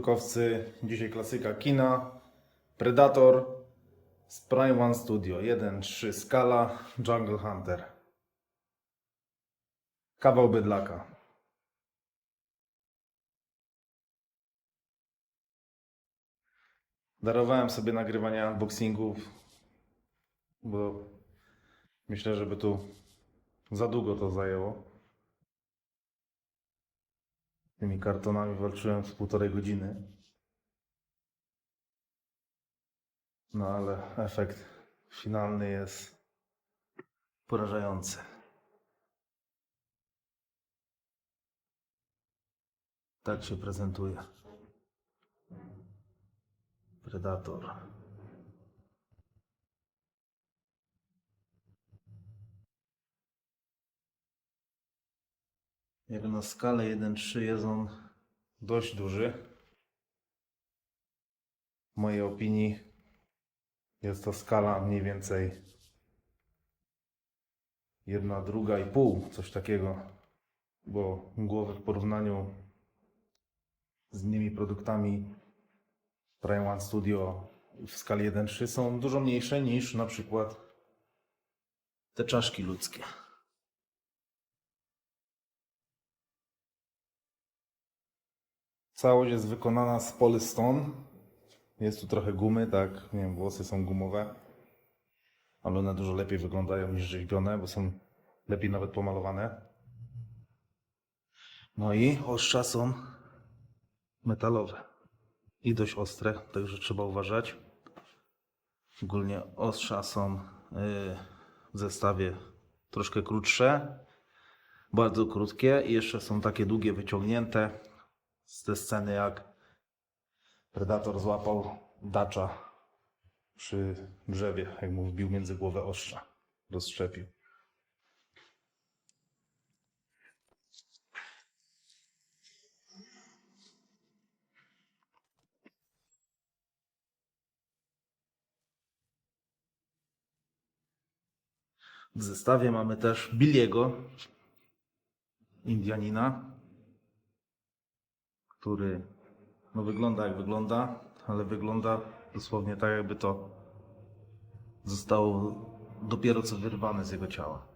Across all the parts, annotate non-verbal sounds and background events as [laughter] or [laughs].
Figurkowcy, dzisiaj klasyka kina, Predator z Prime One Studio 1.3 skala Jungle Hunter. Kawał bydlaka. Darowałem sobie nagrywanie unboxingów, bo myślę, żeby tu za długo to zajęło. Tymi kartonami walczyłem z półtorej godziny. No ale efekt finalny jest porażający. Tak się prezentuje. Predator. Jak na skalę 1.3 jest on dość duży. W mojej opinii jest to skala mniej więcej jedna, druga i pół, coś takiego, bo głowy w porównaniu z innymi produktami Prime One Studio w skali 1.3 są dużo mniejsze niż na przykład te czaszki ludzkie. Całość jest wykonana z polystone. Jest tu trochę gumy, tak, nie wiem, włosy są gumowe, ale one dużo lepiej wyglądają niż rzeźbione, bo są lepiej nawet pomalowane. No i ostrza są metalowe i dość ostre, także trzeba uważać. Ogólnie ostrza są yy, w zestawie troszkę krótsze, bardzo krótkie i jeszcze są takie długie, wyciągnięte z tej sceny jak Predator złapał dacza przy drzewie, jak mu wbił między głowę ostrza, rozszczepił. W zestawie mamy też Billiego, Indianina, który no wygląda jak wygląda, ale wygląda dosłownie tak, jakby to zostało dopiero co wyrwane z jego ciała.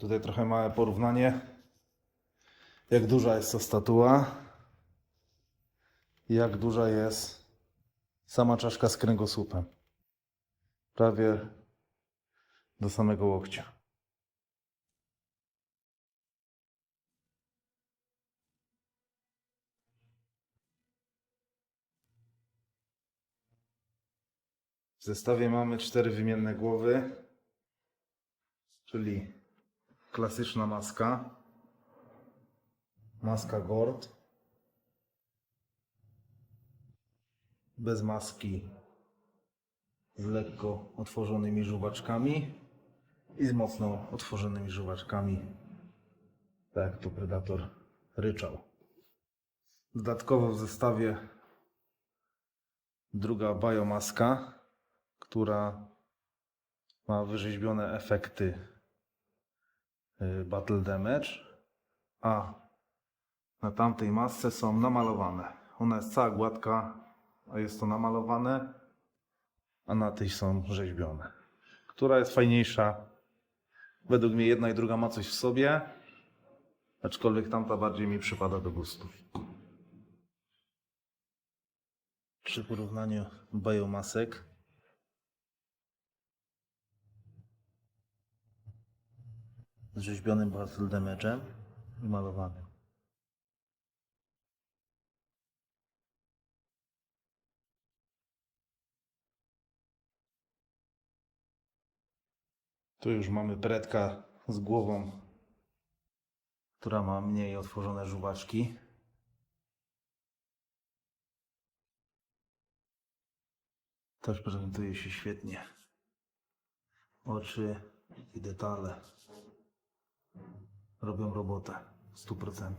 Tutaj trochę małe porównanie. Jak duża jest to statua jak duża jest sama czaszka z kręgosłupem. Prawie do samego łokcia. W zestawie mamy cztery wymienne głowy, czyli klasyczna maska, maska Gord, bez maski. Z lekko otworzonymi żuwaczkami. I z mocno otworzonymi żuwaczkami, tak jak to Predator ryczał. Dodatkowo w zestawie druga biomaska, która ma wyrzeźbione efekty Battle Damage, a na tamtej masce są namalowane. Ona jest cała gładka, a jest to namalowane, a na tej są rzeźbione. Która jest fajniejsza? Według mnie jedna i druga ma coś w sobie, aczkolwiek tamta bardziej mi przypada do gustu. Przy porównaniu biomasek z rzeźbionym Basil i malowanym. Tu już mamy predka z głową, która ma mniej otworzone żuwaczki. Też prezentuje się świetnie. Oczy i detale robią robotę w 100%.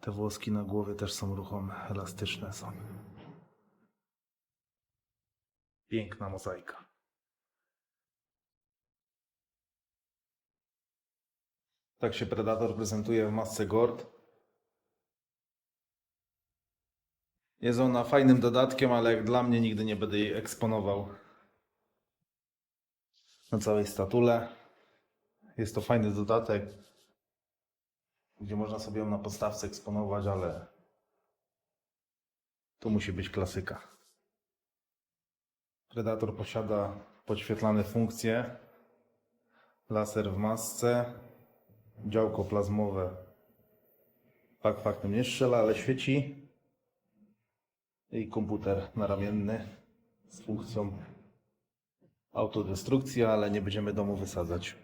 Te włoski na głowie też są ruchome, elastyczne są. Piękna mozaika. Tak się Predator prezentuje w masce Gord. Jest ona fajnym dodatkiem, ale jak dla mnie nigdy nie będę jej eksponował na całej statule. Jest to fajny dodatek, gdzie można sobie ją na podstawce eksponować, ale tu musi być klasyka. Predator posiada podświetlane funkcje, laser w masce, działko plazmowe. Fakt faktem nie strzela, ale świeci. I komputer naramienny z funkcją autodestrukcji, ale nie będziemy domu wysadzać.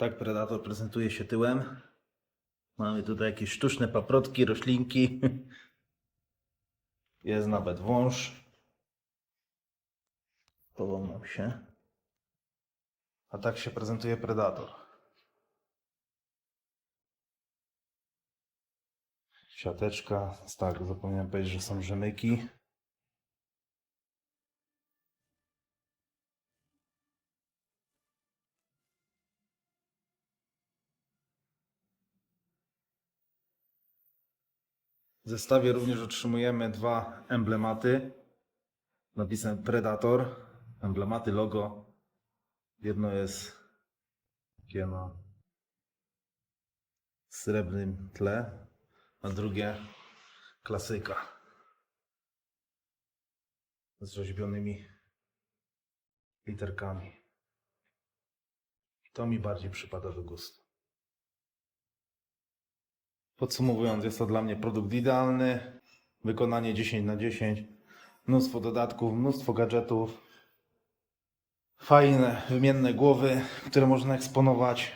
Tak Predator prezentuje się tyłem. Mamy tutaj jakieś sztuczne paprotki, roślinki. [laughs] Jest nawet wąż. Połamał się. A tak się prezentuje Predator. Siateczka. Tak, zapomniałem powiedzieć, że są rzemyki. W zestawie również otrzymujemy dwa emblematy. Napisem Predator. Emblematy, logo. Jedno jest takie na srebrnym tle, a drugie klasyka z rzeźbionymi literkami. To mi bardziej przypada do gustu. Podsumowując, jest to dla mnie produkt idealny. Wykonanie 10 na 10. Mnóstwo dodatków, mnóstwo gadżetów. Fajne, wymienne głowy, które można eksponować.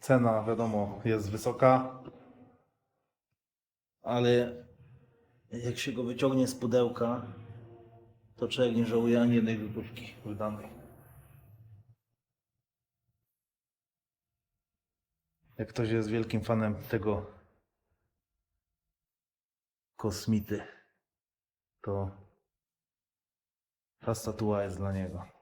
Cena, wiadomo, jest wysoka. Ale jak się go wyciągnie z pudełka, to człowiek nie żałuje ani jednej złotówki wydanej. Jak ktoś jest wielkim fanem tego kosmity, to ta statua jest dla niego.